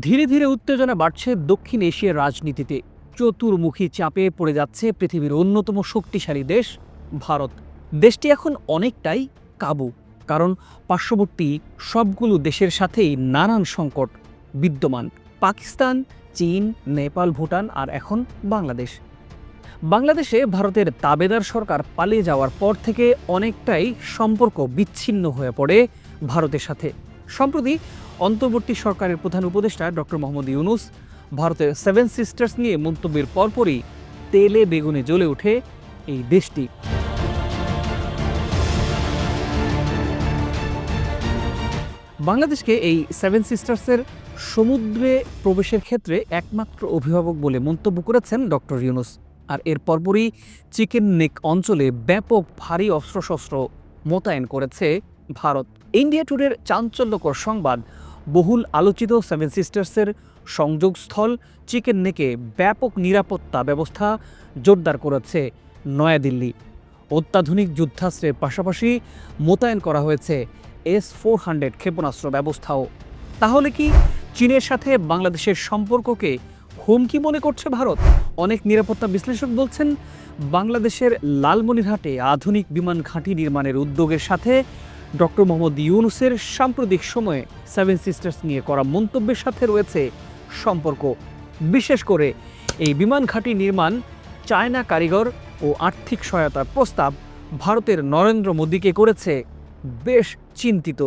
ধীরে ধীরে উত্তেজনা বাড়ছে দক্ষিণ এশিয়ার রাজনীতিতে। চতুর্মুখী চাপে পড়ে যাচ্ছে পৃথিবীর অন্যতম শক্তিশালী দেশ, ভারত। দেশটি এখন অনেকটাই কাবু, কারণ পার্শ্ববর্তী সবগুলো দেশের সাথেই নানান সংকট বিদ্যমান। পাকিস্তান, চীন, নেপাল, ভুটান আর এখন বাংলাদেশ। বাংলাদেশে ভারতের তাবেদার সরকার পালিয়ে যাওয়ার পর থেকে অনেকটাই সম্পর্ক বিচ্ছিন্ন হয়ে পড়ে ভারতের সাথে। সম্প্রতি অন্তর্বর্তী সরকারের প্রধান উপদেষ্টা ডক্টর মোহাম্মদ ইউনুস ভারতের সেভেন সিস্টার্স নিয়ে মন্তব্যের পরপরই তেলে বেগুনে জ্বলে ওঠে এই দেশটি। বাংলাদেশকে এই সেভেন সিস্টার্সের সমুদ্রে প্রবেশের ক্ষেত্রে একমাত্র অভিভাবক বলে মন্তব্য করেছেন ডক্টর ইউনুস। আর এর পরপরই চিকেন নেক অঞ্চলে ব্যাপক ভারী অস্ত্রশস্ত্র মোতায়েন করেছে ভারত। ইন্ডিয়া ট্যুরের চাঞ্চল্যকর সংবাদ বহুল আলোচিত সেভেন সিস্টার্সের সংযোগস্থল চিকেন নেকে ব্যাপক নিরাপত্তা ব্যবস্থা জোরদার করেছে নয়াদিল্লি। অত্যাধুনিক যুদ্ধাস্ত্রের পাশাপাশি মোতায়েন করা হয়েছে এস ফোর হান্ড্রেড ক্ষেপণাস্ত্র ব্যবস্থাও। তাহলে কি চীনের সাথে বাংলাদেশের সম্পর্ককে হুমকি মনে করছে ভারত? অনেক নিরাপত্তা বিশ্লেষক বলছেন, বাংলাদেশের লালমনিরহাটে আধুনিক বিমান ঘাঁটি নির্মাণের উদ্যোগের সাথে ডক্টর মোহাম্মদ ইউনুসের সাম্প্রতিক সময়ে সেভেন সিস্টার্স নিয়ে করা মন্তব্যের সাথে রয়েছে সম্পর্ক। বিশেষ করে এই বিমান ঘাঁটি নির্মাণ, চায়না কারিগর ও আর্থিক সহায়তার প্রস্তাব ভারতের নরেন্দ্র মোদীকে করেছে বেশ চিন্তিত।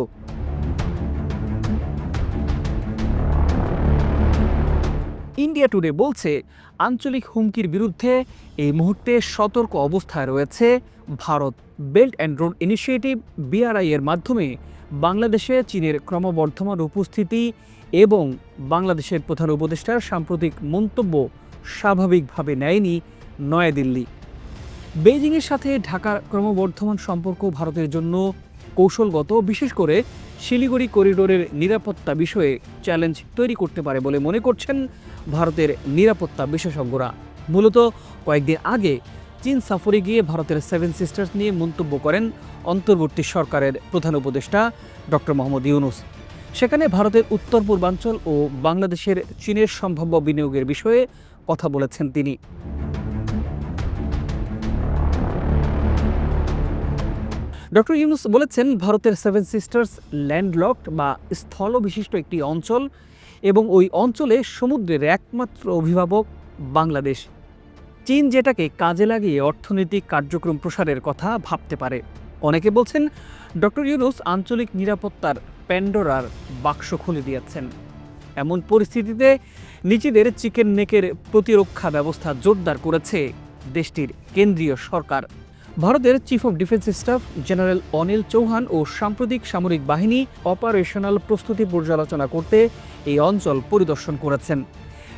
ইন্ডিয়া টুডে বলছে, আঞ্চলিক হুমকির বিরুদ্ধে এই মুহূর্তে সতর্ক অবস্থায় রয়েছে Bharat belt and road initiative BRI এর মাধ্যমে বাংলাদেশে চীনের ক্রমবর্ধমান উপস্থিতি এবং বাংলাদেশের প্রধান উপদেষ্টার সাম্প্রতিক মন্তব্য স্বাভাবিকভাবে নেয়নি নয়াদিল্লি। বেইজিংয়ের সাথে ঢাকার ক্রমবর্ধমান সম্পর্ক ভারতের জন্য কৌশলগত, বিশেষ করে শিলিগুড়ি করিডোরের নিরাপত্তা বিষয়ে চ্যালেঞ্জ তৈরি করতে পারে বলে মনে করছেন ভারতের নিরাপত্তা বিশেষজ্ঞরা। মূলত কয়েকদিন আগে চীন সফরে গিয়ে ভারতের সেভেন সিস্টার্স নিয়ে মন্তব্য করেন অন্তর্বর্তী সরকারের প্রধান উপদেষ্টা ডক্টর মোহাম্মদ ইউনুস। সেখানে ভারতের উত্তর পূর্বাঞ্চল ও বাংলাদেশের চীনের সম্ভাব্য বিনিয়োগের বিষয়ে কথা বলেছেন তিনি। ডক্টর ইউনুস বলেছেন, ভারতের সেভেন সিস্টার্স ল্যান্ডলকড বা স্থল বিশিষ্ট একটি অঞ্চল এবং ওই অঞ্চলে সমুদ্রের একমাত্র অভিভাবক বাংলাদেশ। চীন যেটাকে কাজে লাগিয়ে অর্থনৈতিক কার্যক্রম প্রসারের কথা ভাবতে পারে। অনেকে বলছেন, ডক্টর ইউনুস আঞ্চলিক নিরাপত্তার প্যান্ডোরার বাক্স খুলে দিয়েছেন। এমন পরিস্থিতিতে নিজেদের চিকেন নেকের প্রতিরক্ষা ব্যবস্থা জোরদার করেছে দেশটির কেন্দ্রীয় সরকার। ভারতের chief of defence staff general Anil Chauhan ও সাম্প্রতিক সামরিক বাহিনী অপারেশনাল প্রস্তুতি পর্যালোচনা করতে এই অঞ্চল পরিদর্শন করেছেন।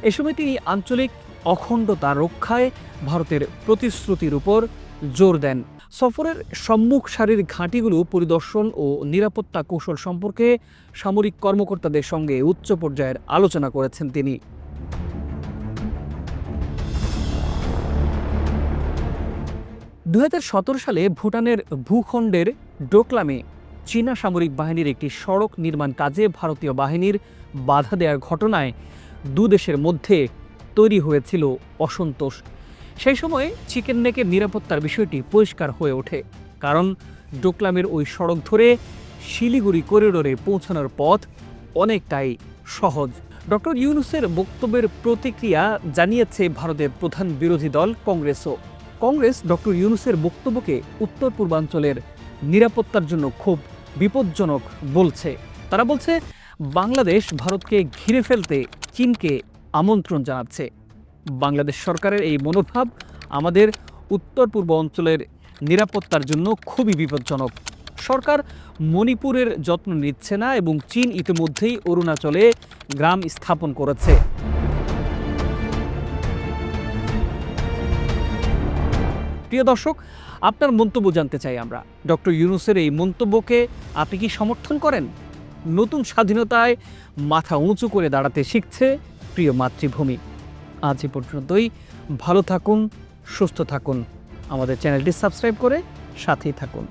এ সময় তিনি আঞ্চলিক অখণ্ডতা রক্ষায় ভারতের প্রতিশ্রুতির উপর জোর দেন। সফরের সম্মুখ সারির ঘাঁটিগুলো পরিদর্শন ও নিরাপত্তা কৌশল সম্পর্কে সামরিক কর্মকর্তাদের সঙ্গে উচ্চ পর্যায়ের আলোচনা করেছেন তিনি। দু হাজার সতেরো সালে ভুটানের ভূখণ্ডের ডোকলামে চীনা সামরিক বাহিনীর একটি সড়ক নির্মাণ কাজে ভারতীয় বাহিনীর বাধা দেওয়ার ঘটনায় দু দেশের মধ্যে তৈরি হয়েছিল অসন্তোষ সেই সময় চিকেন নেকের নিরাপত্তার বিষয়টি পরিষ্কার হয়ে ওঠে, কারণ ডোকলামের ওই সড়ক ধরে শিলিগুড়ি করিডোরে পৌঁছানোর পথ অনেকটাই সহজ। ডক্টর ইউনুসের বক্তব্যের প্রতিক্রিয়া জানিয়েছে ভারতের প্রধান বিরোধী দল কংগ্রেসও। কংগ্রেস ডক্টর ইউনুসের বক্তব্যকে উত্তর পূর্বাঞ্চলের নিরাপত্তার জন্য খুব বিপজ্জনক বলছে। তারা বলছে, বাংলাদেশ ভারতকে ঘিরে ফেলতে চীনকে আমন্ত্রণ জানাচ্ছে। বাংলাদেশ সরকারের এই মনোভাব আমাদের উত্তর পূর্ব অঞ্চলের নিরাপত্তার জন্য খুবই বিপজ্জনক। সরকার মণিপুরের যত্ন নিচ্ছে না এবং চীন ইতিমধ্যেই অরুণাচলে গ্রাম স্থাপন করেছে। প্রিয় দর্শক, আপনার মন্তব্য জানতে চাই আমরা। ডক্টর ইউনুসের এই মন্তব্যকে আপনি কি সমর্থন করেন? নতুন স্বাধীনতায় মাথা উঁচু করে দাঁড়াতে শিখছে প্রিয় মাতৃভূমি। আজ এ পর্যন্তই। ভালো থাকুন, সুস্থ থাকুন। আমাদের চ্যানেলটি সাবস্ক্রাইব করে সাথেই থাকুন।